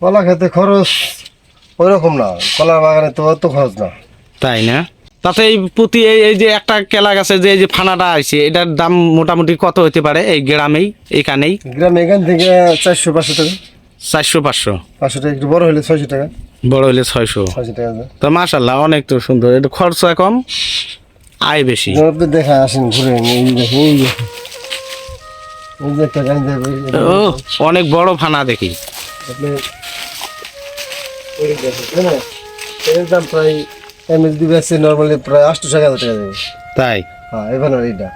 কলা খেতে খরচ ওই রকম না কলা বাগানে তো অত খরচ না। তাই না? তাতে এই প্রতি এই এই যে একটা কেলা গাছে যে এই যে ফানাটা আছে এটার দাম মোটামুটি কত হতে পারে এই গ্রামেই এখানেই? গ্রামে এখান থেকে চারশো পাঁচশো টাকা। চারশো পাঁচশো। পাঁচশো টাকা একটু বড় হলে ছয়শো টাকা। বড় হলে ছয়শো। ছয়শো টাকা তো মাশাল্লাহ অনেক তো সুন্দর। এটা খরচা কম আয় বেশি। আপনি দেখা আসেন ঘুরে ও অনেক বড় ফানা দেখি। আপনি তাই না? এর দাম প্রায় এমএস দিবে আছে নর্মালি প্রায় আটশো টাকা টাকা যাবে তাই? হ্যাঁ এবার এইটা।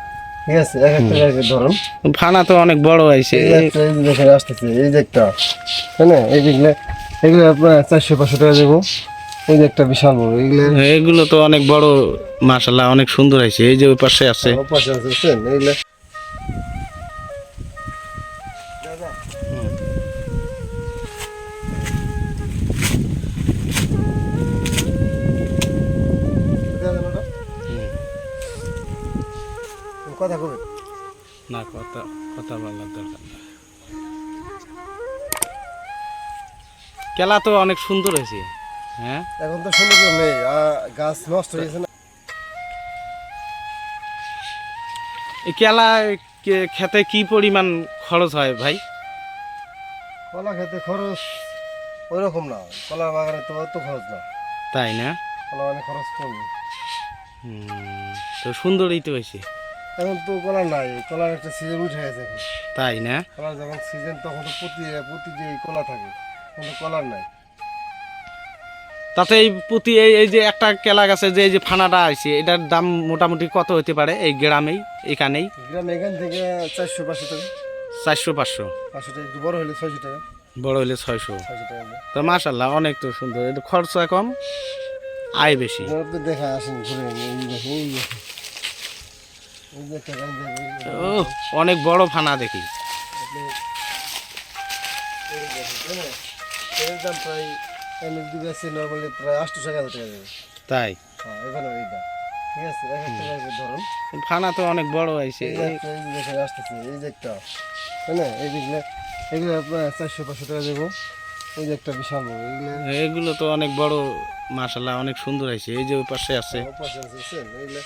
ঠিক আছে? এক একটা এক এক ধরুন। ফানা তো অনেক বড় হয়েছে। এই এই যে দেখেন আসতেছে। এই যে একটা তাই না? এই এগুলো আপনার চারশো পাঁচশো টাকা দেবো। এই যে একটা বিশাল বড় এগুলো এগুলো তো অনেক বড় মাশাল্লাহ অনেক সুন্দর হয়েছে। এই যে ওই পাশে আছে। অপাশে আছে এগুলো কথা কবে না কথা কথা বলার দরকার নেই। কেলা তো অনেক সুন্দর হয়েছে। হ্যাঁ? এখন তো সুন্দর নেই গাছ নষ্ট হয়ে গেছে না। এই কেলা খেতে কি পরিমাণ খরচ হয় ভাই? কলা খেতে খরচ ওই রকম না কলা বাগানে তো অত খরচ না। তাই না? কলা বাগানে খরচ কম হুম, তো সুন্দরই তো হয়েছে। এখন তো কলা নাই কলার একটা সিজন উঠে গেছে এখন। তাই না? কলার যখন সিজন তখন তো প্রতি প্রতি যে কলা থাকে কিন্তু কলার নাই। তাতে এই প্রতি এই এই যে একটা কেলা গাছে যে এই যে ফানাটা আছে এটার দাম মোটামুটি কত হতে পারে এই গ্রামেই এখানেই? গ্রাম এখান থেকে চারশো পাঁচশো টাকা। চারশো পাঁচশো। পাঁচশো টাকা একটু বড় হলে ছয়শো টাকা। বড় হলে ছয়শো। তো মাশাল্লাহ অনেক তো সুন্দর। এটা খরচা কম আয় বেশি। দেখা আসেন ঘুরে এই দেখেন এই দেখেন এই যে একটা গাছ দেখবেন ও অনেক বড় ফানা দেখি। দাম প্রায় নর্মালি প্রায় আটশো টাকা টাকা যাবে তাই? হ্যাঁ এইটা ঠিক আছে এক একটা ধরুন। ফানা তো অনেক বড় হয়েছে। এই যে একটা এই যে আসতেছে এই যে একটা। তাই না? এই এগুলো আপনার চারশো পাঁচশো টাকা দেবো। এই যে একটা বিশাল বড় এগুলো এগুলো তো অনেক বড় মাশাল্লাহ অনেক সুন্দর হয়েছে। এই যে ওই পাশে আছে। এগুলো